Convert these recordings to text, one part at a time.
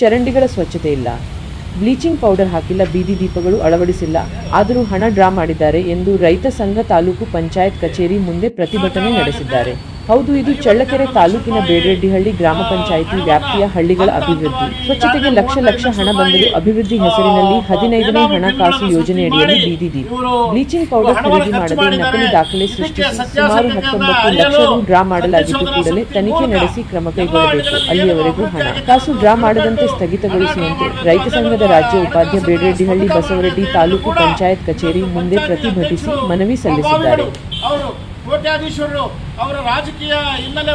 ಚರಂಡಿಗಳ ಸ್ವಚ್ಛತೆ ಇಲ್ಲ. Bleaching powder ಹಾಕಿಲ್ಲ, ಬೀದಿ ದೀಪಗಳು ಅಳವಡಿಸಿಲ್ಲ. ಆದರೂ ಹಣ ಡ್ರಾ ಮಾಡಿದ್ದಾರೆ ಎಂದು ರೈತ ಸಂಘ ತಾಲೂಕು ಪಂಚಾಯತ್ ಕಚೇರಿ ಮುಂದೆ ಪ್ರತಿಭಟನೆ ನಡೆಸಿದ್ದಾರೆ. ಹೌದು, ಇದು ಚಳ್ಳಕೆರೆ ತಾಲೂಕಿನ ಬೇಡರೆಡ್ಡಿಹಳ್ಳಿ ಗ್ರಾಮ ಪಂಚಾಯಿತಿ ವ್ಯಾಪ್ತಿಯ ಹಳ್ಳಿಗಳ ಅಭಿವೃದ್ಧಿ. ಸ್ವಚ್ಛತೆಗೆ ಲಕ್ಷ ಲಕ್ಷ ಹಣ ಬಂದರೂ ಅಭಿವೃದ್ಧಿ ಹೆಸರಿನಲ್ಲಿ ಹದಿನೈದನೇ ಹಣಕಾಸು ಯೋಜನೆಯಡಿಯಲ್ಲಿ ಬೀದಿ ಬ್ಲೀಚಿಂಗ್ ಪೌಡರ್ ಖರೀದಿ ಮಾಡದೆ ನಕಲಿ ದಾಖಲೆ ಸೃಷ್ಟಿಸಿ ಸುಮಾರು ಹತ್ತೊಂಬತ್ತು ಲಕ್ಷ ರು ಡ್ರಾ ಮಾಡಲಾಗಿದ್ದು ಕೂಡಲೇ ತನಿಖೆ ನಡೆಸಿ ಕ್ರಮ ಕೈಗೊಳ್ಳಬೇಕು. ಅಲ್ಲಿಯವರೆಗೂ ಹಣ. ಕಾಸು ಡ್ರಾ ಮಾಡದಂತೆ ಸ್ಥಗಿತಗೊಳಿಸುವಂತೆ ರೈತ ಸಂಘದ ರಾಜ್ಯ ಉಪಾಧ್ಯ ಬೇಡರೆಡ್ಡಿಹಳ್ಳಿ ಬಸವರೆಡ್ಡಿ ತಾಲೂಕು ಪಂಚಾಯತ್ ಕಚೇರಿ ಮುಂದೆ ಪ್ರತಿಭಟಿಸಿ ಮನವಿ ಸಲ್ಲಿಸಿದ್ದಾರೆ. ಕೋಟ್ಯಾಧೀಶರು ಅವರ ರಾಜಕೀಯ ಹಿನ್ನೆಲೆ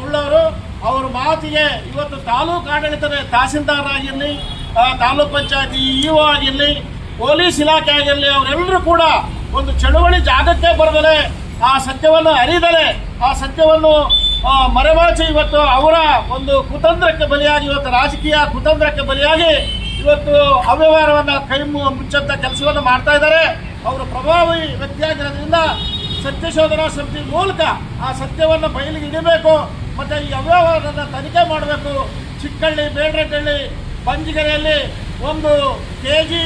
ಉಳ್ಳವರು, ಅವರ ಮಾತಿಗೆ ಇವತ್ತು ತಾಲೂಕು ಆಡಳಿತದ ತಹಸೀಲ್ದಾರ್ ಆಗಿರಲಿ ತಾಲೂಕ್ ಪಂಚಾಯತಿ ಇಒ ಆಗಿರಲಿ, ಪೊಲೀಸ್ ಇಲಾಖೆ ಆಗಿರಲಿ ಅವರೆಲ್ಲರೂ ಕೂಡ ಒಂದು ಚಳುವಳಿ ಜಾಗಕ್ಕೆ ಬರದಲೆ ಆ ಸತ್ಯವನ್ನು ಅರಿದರೆ ಆ ಸತ್ಯವನ್ನು ಮರೆಮಾಚಿ ಇವತ್ತು ಅವರ ಒಂದು ಕುತಂತ್ರಕ್ಕೆ ಬಲಿಯಾಗಿ, ಇವತ್ತು ರಾಜಕೀಯ ಕುತಂತ್ರಕ್ಕೆ ಬಲಿಯಾಗಿ ಇವತ್ತು ಅವ್ಯವಹಾರವನ್ನು ಕೈ ಮುಚ್ಚಂತ ಕೆಲಸವನ್ನು ಮಾಡ್ತಾ ಇದ್ದಾರೆ. ಅವರು ಪ್ರಭಾವಿ ವ್ಯಕ್ತಿಯಾಗಿರೋದ್ರಿಂದ ಸತ್ಯಶೋಧನಾ ಸಮಿತಿ ಮೂಲಕ ಆ ಸತ್ಯವನ್ನು ಬಯಲಿಗೆ ಇಡಬೇಕು ಮತ್ತು ಈ ಅವ್ಯವಹಾರವನ್ನು ತನಿಖೆ ಮಾಡಬೇಕು. ಚಿಕ್ಕಳ್ಳಿ ಬೇಡ್ರಹಳ್ಳಿ ಪಂಜಿಗೆರೆಯಲ್ಲಿ ಒಂದು ಕೆ ಜಿ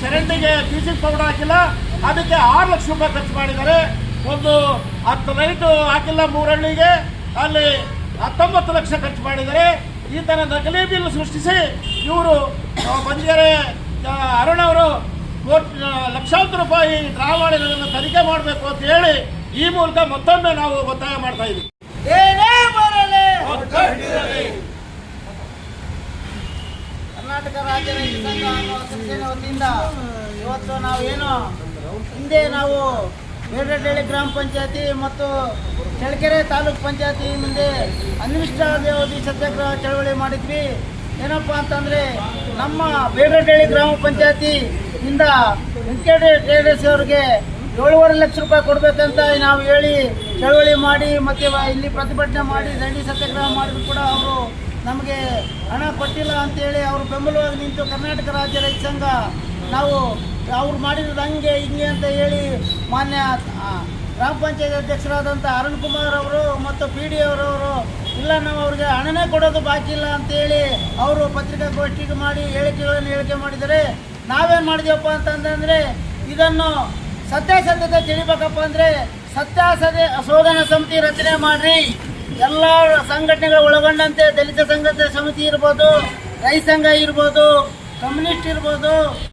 ಚರಂಡಿಗೆ ಬೀಜಿಂಗ್ ಪೌಡರ್ ಹಾಕಿಲ್ಲ ಅದಕ್ಕೆ ಆರು ಲಕ್ಷ ರೂಪಾಯಿ ಖರ್ಚು ಮಾಡಿದ್ದಾರೆ. ಒಂದು ಹತ್ತು ಲೈಟು ಹಾಕಿಲ್ಲ ಮೂರಳ್ಳಿಗೆ ಅಲ್ಲಿ ಹತ್ತೊಂಬತ್ತು ಲಕ್ಷ ಖರ್ಚು ಮಾಡಿದ್ದಾರೆ. ಈ ಥರ ನಕಲಿ ಬಿಲ್ ಸೃಷ್ಟಿಸಿ ಇವರು ಬಂಜಿಗೆರೆ ಆ, ಅರುಣ್ ಅವರು ಕೋಟ್ ಲಕ್ಷಾಂತರ ರೂಪಾಯಿ ಡ್ರಾ ಮಾಡಿರೋದನ್ನು ತನಿಖೆ ಮಾಡಬೇಕು ಅಂತ ಹೇಳಿ ಈ ಮೂಲಕ ಮತ್ತೊಮ್ಮೆ ನಾವು ಒತ್ತಾಯ ಮಾಡ್ತಾ ಇದ್ದೀವಿ. ಕರ್ನಾಟಕ ರಾಜ್ಯ ರೈತ ಸಂಘ ಅನ್ನೋ ಸಂಸ್ಥೆಯ ವತಿಯಿಂದ ಇವತ್ತು ನಾವು ಏನು ಹಿಂದೆ ನಾವು ಬೇಡರಹಳ್ಳಿ ಗ್ರಾಮ ಪಂಚಾಯತಿ ಮತ್ತು ಚಳ್ಳಕೆರೆ ತಾಲೂಕ್ ಪಂಚಾಯತಿ ಮುಂದೆ ಅನಿರ್ದಿಷ್ಟಾವಧಿ ಸತ್ಯಾಗ್ರಹ ಚಳವಳಿ ಮಾಡಿದ್ವಿ. ಏನಪ್ಪ ಅಂತಂದರೆ ನಮ್ಮ ಬೇಡರಹಳ್ಳಿ ಗ್ರಾಮ ಪಂಚಾಯತಿ ಇಂದ ವೆಂಕಟೇಶ ಟ್ರೇಡರ್ಸ್ ಅವರಿಗೆ ಏಳುವರೆ ಲಕ್ಷ ರೂಪಾಯಿ ಕೊಡಬೇಕಂತ ನಾವು ಹೇಳಿ ಚಳವಳಿ ಮಾಡಿ ಮತ್ತೆ ಇಲ್ಲಿ ಪ್ರತಿಭಟನೆ ಮಾಡಿ ದಂಡಿ ಸತ್ಯಾಗ್ರಹ ಮಾಡಿದ್ರು ಕೂಡ ಅವರು ನಮಗೆ ಹಣ ಕೊಟ್ಟಿಲ್ಲ ಅಂತೇಳಿ ಅವರು ಬೆಂಬಲವಾಗಿ ನಿಂತು ಕರ್ನಾಟಕ ರಾಜ್ಯ ರೈತ ಸಂಘ ನಾವು ಅವ್ರು ಮಾಡಿರೋದು ಹಂಗೆ, ಹಿಂಗೆ ಅಂತ ಹೇಳಿ ಮಾನ್ಯ ಗ್ರಾಮ ಪಂಚಾಯತ್ ಅಧ್ಯಕ್ಷರಾದಂಥ ಅರುಣ್ ಕುಮಾರ್ ಅವರು ಮತ್ತು ಪಿ ಡಿ ಅವರವರು ಇಲ್ಲ ನಾವು ಅವ್ರಿಗೆ ಹಣನೇ ಕೊಡೋದು ಬಾಕಿ ಇಲ್ಲ ಅಂತೇಳಿ ಅವರು ಪತ್ರಿಕಾಗೋಷ್ಠಿಗೆ ಮಾಡಿ ಹೇಳಿಕೆಗಳನ್ನು ಹೇಳಿಕೆ ಮಾಡಿದರೆ ನಾವೇನು ಮಾಡಿದೆವಪ್ಪ ಅಂತಂದ್ರೆ ಇದನ್ನು ಸತ್ಯಾಸತ್ಯತೆ ತಿಳಿಬೇಕಪ್ಪ ಅಂದರೆ ಸತ್ಯಾಸತ್ಯ ಶೋಧನಾ ಸಮಿತಿ ರಚನೆ ಮಾಡ್ರಿ. ಎಲ್ಲ ಸಂಘಟನೆಗಳು ಒಳಗೊಂಡಂತೆ ದಲಿತ ಸಂಘಟನೆ ಸಮಿತಿ ಇರ್ಬೋದು, ರೈತ ಸಂಘ ಇರ್ಬೋದು, ಕಮ್ಯುನಿಸ್ಟ್ ಇರ್ಬೋದು.